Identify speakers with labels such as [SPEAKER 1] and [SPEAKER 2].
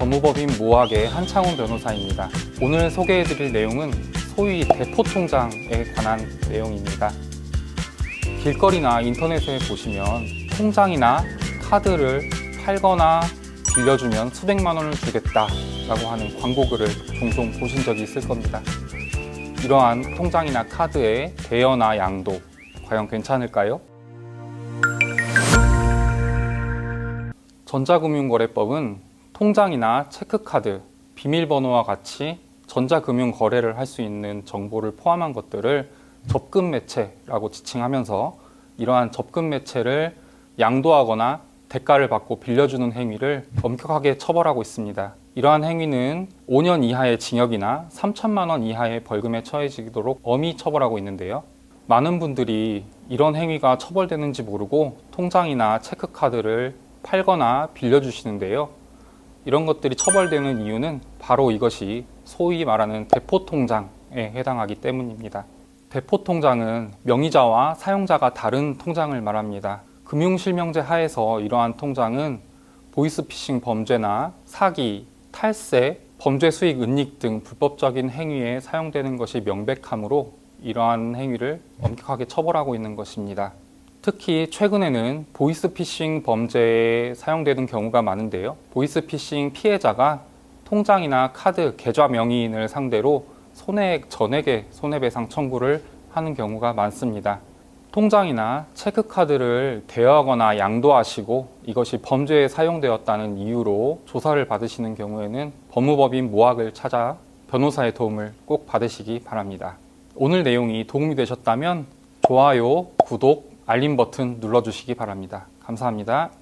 [SPEAKER 1] 법무법인 모학의 한창훈 변호사입니다. 오늘 소개해드릴 내용은 소위 대포통장에 관한 내용입니다. 길거리나 인터넷에 보시면 통장이나 카드를 팔거나 빌려주면 수백만 원을 주겠다라고 하는 광고글을 종종 보신 적이 있을 겁니다. 이러한 통장이나 카드의 대여나 양도 과연 괜찮을까요? 전자금융거래법은 통장이나 체크카드, 비밀번호와 같이 전자금융 거래를 할 수 있는 정보를 포함한 것들을 접근 매체라고 지칭하면서 이러한 접근 매체를 양도하거나 대가를 받고 빌려주는 행위를 엄격하게 처벌하고 있습니다. 이러한 행위는 5년 이하의 징역이나 3천만 원 이하의 벌금에 처해지도록 엄히 처벌하고 있는데요. 많은 분들이 이런 행위가 처벌되는지 모르고 통장이나 체크카드를 팔거나 빌려주시는데요. 이런 것들이 처벌되는 이유는 바로 이것이 소위 말하는 대포통장에 해당하기 때문입니다. 대포통장은 명의자와 사용자가 다른 통장을 말합니다. 금융실명제 하에서 이러한 통장은 보이스피싱 범죄나 사기, 탈세, 범죄 수익 은닉 등 불법적인 행위에 사용되는 것이 명백하므로 이러한 행위를 엄격하게 처벌하고 있는 것입니다. 특히 최근에는 보이스피싱 범죄에 사용되는 경우가 많은데요. 보이스피싱 피해자가 통장이나 카드 계좌 명의인을 상대로 손해액 전액의 손해배상 청구를 하는 경우가 많습니다. 통장이나 체크카드를 대여하거나 양도하시고 이것이 범죄에 사용되었다는 이유로 조사를 받으시는 경우에는 법무법인 모학을 찾아 변호사의 도움을 꼭 받으시기 바랍니다. 오늘 내용이 도움이 되셨다면 좋아요, 구독, 알림 버튼 눌러주시기 바랍니다. 감사합니다.